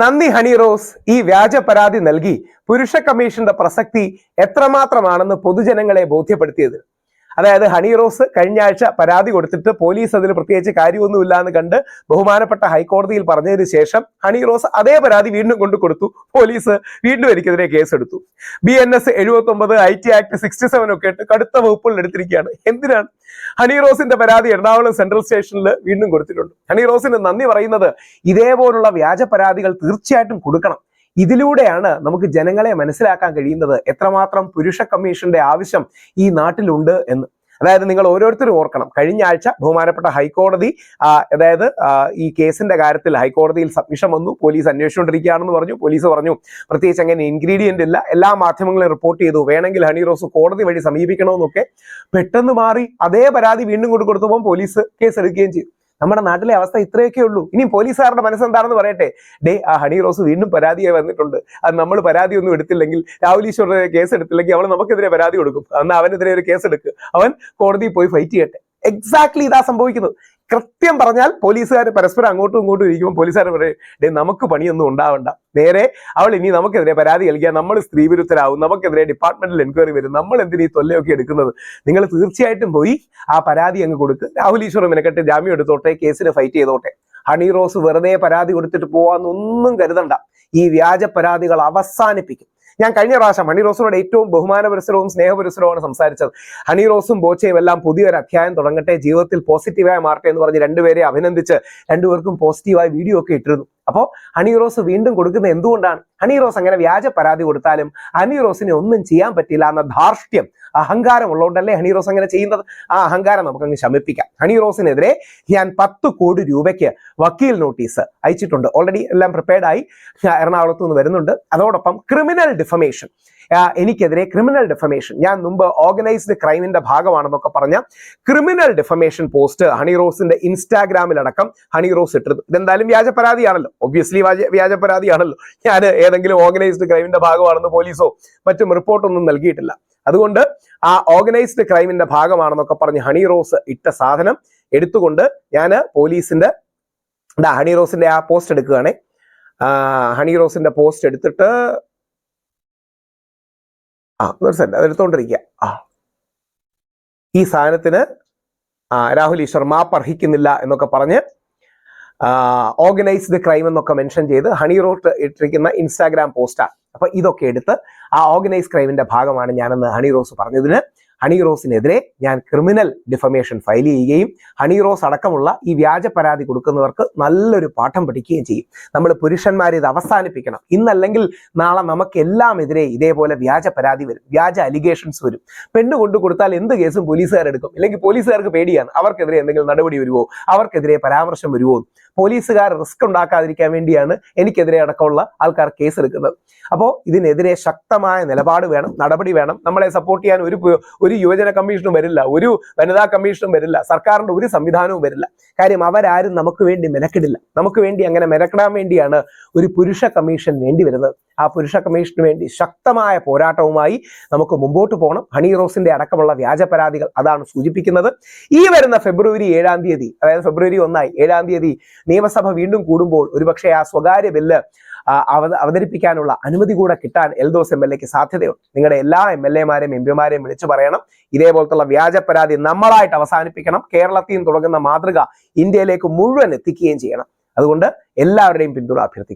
നന്ദി ഹണി റോസ്. ഈ വ്യാജ പരാതി നൽകി പുരുഷ കമ്മീഷന്റെ പ്രസക്തി എത്രമാത്രമാണെന്ന് പൊതുജനങ്ങളെ ബോധ്യപ്പെടുത്തിയത്? അതായത് ഹണി റോസ് കഴിഞ്ഞ ആഴ്ച പരാതി കൊടുത്തിട്ട് പോലീസ് അതിൽ പ്രത്യേകിച്ച് കാര്യമൊന്നുമില്ല എന്ന് കണ്ട് ബഹുമാനപ്പെട്ട ഹൈക്കോടതിയിൽ പറഞ്ഞതിന് ശേഷം ഹണി റോസ് അതേ പരാതി വീണ്ടും കൊണ്ടു കൊടുത്തു. പോലീസ് വീണ്ടും എനിക്കെതിരെ കേസെടുത്തു. ബി എൻ എസ് എഴുപത്തി ഒമ്പത് I T act sixty seven ഒക്കെ ഇട്ട് കടുത്ത വകുപ്പുകൾ എടുത്തിരിക്കുകയാണ്. എന്തിനാണ്? ഹണി റോസിന്റെ പരാതി എറണാകുളം സെൻട്രൽ സ്റ്റേഷനിൽ വീണ്ടും കൊടുത്തിട്ടുണ്ട്. ഹണി റോസിന് നന്ദി പറയുന്നത് ഇതേപോലുള്ള വ്യാജ പരാതികൾ തീർച്ചയായിട്ടും കൊടുക്കണം. ഇതിലൂടെയാണ് നമുക്ക് ജനങ്ങളെ മനസ്സിലാക്കാൻ കഴിയുന്നത് എത്രമാത്രം പുരുഷ കമ്മീഷന്റെ ആവശ്യം ഈ നാട്ടിലുണ്ട് എന്ന്. അതായത് നിങ്ങൾ ഓരോരുത്തരും ഓർക്കണം. കഴിഞ്ഞ ആഴ്ച ബഹുമാനപ്പെട്ട ഹൈക്കോടതി അതായത് ഈ കേസിന്റെ കാര്യത്തിൽ ഹൈക്കോടതിയിൽ സബ്മിഷൻ വന്നു. പോലീസ് അന്വേഷിച്ചുകൊണ്ടിരിക്കുകയാണെന്ന് പറഞ്ഞു. പോലീസ് പറഞ്ഞു പ്രത്യേകിച്ച് അങ്ങനെ ഇൻഗ്രീഡിയന്റ് ഇല്ല. എല്ലാ മാധ്യമങ്ങളും റിപ്പോർട്ട് ചെയ്തു. വേണമെങ്കിൽ ഹണി റോസ് കോടതി വഴി സമീപിക്കണമെന്നൊക്കെ പെട്ടെന്ന് മാറി അതേ പരാതി വീണ്ടും കൊണ്ടു കൊടുത്തപ്പോൾ പോലീസ് കേസ് എടുക്കുകയും ചെയ്തു. നമ്മുടെ നാട്ടിലെ അവസ്ഥ ഇത്രയൊക്കെ ഉള്ളൂ. ഇനി പോലീസുകാരുടെ മനസ്സെന്താണെന്ന് പറയട്ടെ? ഡേ ആ ഹണി റോസ് വീണ്ടും പരാതിയായി വന്നിട്ടുണ്ട്. അത് നമ്മൾ പരാതി ഒന്നും എടുത്തില്ലെങ്കിൽ രാഹുൽ കേസ് എടുത്തില്ലെങ്കിൽ അവൾ നമുക്കെതിരെ പരാതി കൊടുക്കും. അന്ന് അവനെതിരെ ഒരു കേസ് എടുക്കുക അവൻ കോടതിയിൽ പോയി ഫൈറ്റ് ചെയ്യട്ടെ. എക്സാക്ട്ലി ഇതാ സംഭവിക്കുന്നത്. കൃത്യം പറഞ്ഞാൽ പോലീസുകാർ പരസ്പരം അങ്ങോട്ടും ഇങ്ങോട്ടും ഇരിക്കുമ്പോൾ പോലീസുകാർ പറയും നമുക്ക് പണിയൊന്നും ഉണ്ടാവണ്ട. നേരെ അവൾ ഇനി നമുക്കെതിരെ പരാതി നൽകിയാൽ നമ്മൾ സ്ത്രീ വിരുദ്ധരാകും നമുക്കെതിരെ ഡിപ്പാർട്ട്മെന്റിൽ എൻക്വയറി വരും. നമ്മൾ എന്തിനീ തൊല്ലയൊക്കെ എടുക്കുന്നത്? നിങ്ങൾ തീർച്ചയായിട്ടും പോയി ആ പരാതി അങ്ങ് കൊടുക്ക്. രാഹുൽ ഈശ്വർ മെനക്കെട്ട് ജാമ്യം എടുത്തോട്ടെ കേസിന് ഫൈറ്റ് ചെയ്തോട്ടെ. ഹണി റോസ് വെറുതെ പരാതി കൊടുത്തിട്ട് പോവാന്നൊന്നും കരുതണ്ട. ഈ വ്യാജ പരാതികൾ അവസാനിപ്പിക്കും. ഞാൻ കഴിഞ്ഞ പ്രാവശ്യം ഹണി റോസിനോട് ഏറ്റവും ബഹുമാനപുരസരവും സ്നേഹപുരസരവുമാണ് സംസാരിച്ചത്. ഹണി റോസും ബോച്ചയും എല്ലാം പുതിയൊരു അധ്യായം തുടങ്ങട്ടെ ജീവിതത്തിൽ പോസിറ്റീവായി മാറട്ടെ എന്ന് പറഞ്ഞ് രണ്ടുപേരെ അഭിനന്ദിച്ച് രണ്ടുപേർക്കും പോസിറ്റീവായി വീഡിയോ ഒക്കെ ഇട്ടിരുന്നു. അപ്പോൾ ഹണി റോസ് വീണ്ടും കൊടുക്കുന്നത് എന്തുകൊണ്ടാണ്? ഹണി റോസ് അങ്ങനെ വ്യാജ പരാതി കൊടുത്താലും ഹണി റോസിനെ ഒന്നും ചെയ്യാൻ പറ്റില്ല എന്ന ധാർഷ്ട്യം അഹങ്കാരം ഉള്ളതുകൊണ്ടല്ലേ ഹണി റോസ് അങ്ങനെ ചെയ്യുന്നത്? ആ അഹങ്കാരം നമുക്കങ്ങ് ശമിപ്പിക്കാം. ഹണി റോസിനെതിരെ ഞാൻ പത്ത് കോടി രൂപയ്ക്ക് വക്കീൽ നോട്ടീസ് അയച്ചിട്ടുണ്ട്. ഓൾറെഡി എല്ലാം പ്രിപ്പയർഡായി എറണാകുളത്ത് നിന്ന് വരുന്നുണ്ട്. അതോടൊപ്പം ക്രിമിനൽ ഡിഫമേഷൻ എനിക്കെതിരെ ക്രിമിനൽ ഡിഫമേഷൻ ഞാൻ മുമ്പ് ഓർഗനൈസ്ഡ് ക്രൈമിന്റെ ഭാഗമാണെന്നൊക്കെ പറഞ്ഞ ക്രിമിനൽ ഡിഫമേഷൻ പോസ്റ്റ് ഹണി റോസിന്റെ ഇൻസ്റ്റാഗ്രാമിലടക്കം ഹണി റോസ് ഇട്ടിരുന്നു. ഇതെന്തായാലും വ്യാജ പരാതിയാണല്ലോ. ഒബ്വിയസ്ലി വ്യാജ പരാതിയാണല്ലോ. ഞാൻ ഏതെങ്കിലും ഓർഗനൈസ്ഡ് ക്രൈമിന്റെ ഭാഗമാണെന്ന് പോലീസോ മറ്റും റിപ്പോർട്ടൊന്നും നൽകിയിട്ടില്ല. അതുകൊണ്ട് ആ ഓർഗനൈസ്ഡ് ക്രൈമിന്റെ ഭാഗമാണെന്നൊക്കെ പറഞ്ഞ് ഹണി റോസ് ഇട്ട സാധനം എടുത്തുകൊണ്ട് ഞാൻ പോലീസിന്റെ ഹണി റോസിന്റെ ആ പോസ്റ്റ് എടുക്കുകയാണെ. ഹണി റോസിന്റെ പോസ്റ്റ് എടുത്തിട്ട് ആ ഒരു സെന്റ് അത് എടുത്തോണ്ടിരിക്കുക ആ. ഈ സാധനത്തിന് രാഹുൽ ഈശ്വർ മാപ്പ് അർഹിക്കുന്നില്ല എന്നൊക്കെ പറഞ്ഞ് ഓർഗനൈസ്ഡ് ക്രൈം എന്നൊക്കെ മെൻഷൻ ചെയ്ത് ഹണി റോട്ട് ഇട്ടിരിക്കുന്ന ഇൻസ്റ്റാഗ്രാം പോസ്റ്റാണ് അപ്പൊ ഇതൊക്കെ എടുത്ത് ആ ഓർഗനൈസ് ക്രൈമിന്റെ ഭാഗമാണ് ഞാനെന്ന് ഹണി റോസ് പറഞ്ഞതിന് ഹണി റോസിനെതിരെ ഞാൻ ക്രിമിനൽ ഡിഫമേഷൻ ഫയൽ ചെയ്യുകയും ഹണി റോസ് അടക്കമുള്ള ഈ വ്യാജ പരാതി കൊടുക്കുന്നവർക്ക് നല്ലൊരു പാഠം പഠിക്കുകയും ചെയ്യും. നമ്മൾ പുരുഷന്മാരെ ഇത് അവസാനിപ്പിക്കണം. ഇന്നല്ലെങ്കിൽ നാളെ നമുക്ക് എല്ലാം എതിരെ ഇതേപോലെ വ്യാജ പരാതി വരും. വ്യാജ അലിഗേഷൻസ് വരും. പെണ്ണ് കൊണ്ടു കൊടുത്താൽ എന്ത് കേസും പോലീസുകാരെടുക്കും അല്ലെങ്കിൽ പോലീസുകാർക്ക് പേടിയാണ്. അവർക്കെതിരെ എന്തെങ്കിലും നടപടി വരുമോ അവർക്കെതിരെ പരാമർശം വരുമോ പോലീസുകാർ റിസ്ക് ഉണ്ടാക്കാതിരിക്കാൻ വേണ്ടിയാണ് എനിക്കെതിരെ അടക്കമുള്ള ആൾക്കാർ കേസ് എടുക്കുന്നത്. അപ്പോൾ ഇതിനെതിരെ ശക്തമായ നിലപാട് വേണം നടപടി വേണം. നമ്മളെ സപ്പോർട്ട് ചെയ്യാൻ ഒരു ഒരു യുവജന കമ്മീഷനും വരില്ല ഒരു വനിതാ കമ്മീഷനും വരില്ല സർക്കാരിന്റെ ഒരു സംവിധാനവും വരില്ല. കാര്യം അവരാരും നമുക്ക് വേണ്ടി മെനക്കെടില്ല. നമുക്ക് വേണ്ടി അങ്ങനെ മെനക്കെടാൻ വേണ്ടിയാണ് ഒരു പുരുഷ കമ്മീഷൻ വേണ്ടി വരുന്നത്. ആ പുരുഷ കമ്മീഷന് വേണ്ടി ശക്തമായ പോരാട്ടവുമായി നമുക്ക് മുമ്പോട്ട് പോകണം. ഹണി റോസിന്റെ അടക്കമുള്ള വ്യാജ പരാതികൾ അതാണ് സൂചിപ്പിക്കുന്നത്. ഈ വരുന്ന ഫെബ്രുവരി ഏഴാം തീയതി അതായത് ഫെബ്രുവരി ഒന്നായി ഏഴാം തീയതി നിയമസഭ വീണ്ടും കൂടുമ്പോൾ ഒരുപക്ഷെ ആ സ്വകാര്യ ബില്ല് അവതരിപ്പിക്കാനുള്ള അനുമതി കൂടെ കിട്ടാൻ എൽദോസ് എം എൽ എക്ക് സാധ്യതയുണ്ട്. നിങ്ങളുടെ എല്ലാ എം എൽ എമാരെയും എം പിമാരെയും വിളിച്ചു പറയണം. ഇതേപോലത്തുള്ള വ്യാജ പരാതി നമ്മളായിട്ട് അവസാനിപ്പിക്കണം. കേരളത്തിൽ നിന്ന് തുടങ്ങുന്ന മാതൃക ഇന്ത്യയിലേക്ക് മുഴുവൻ എത്തിക്കുകയും ചെയ്യണം. അതുകൊണ്ട് എല്ലാവരുടെയും പിന്തുണ അഭ്യർത്ഥിക്കുന്നു.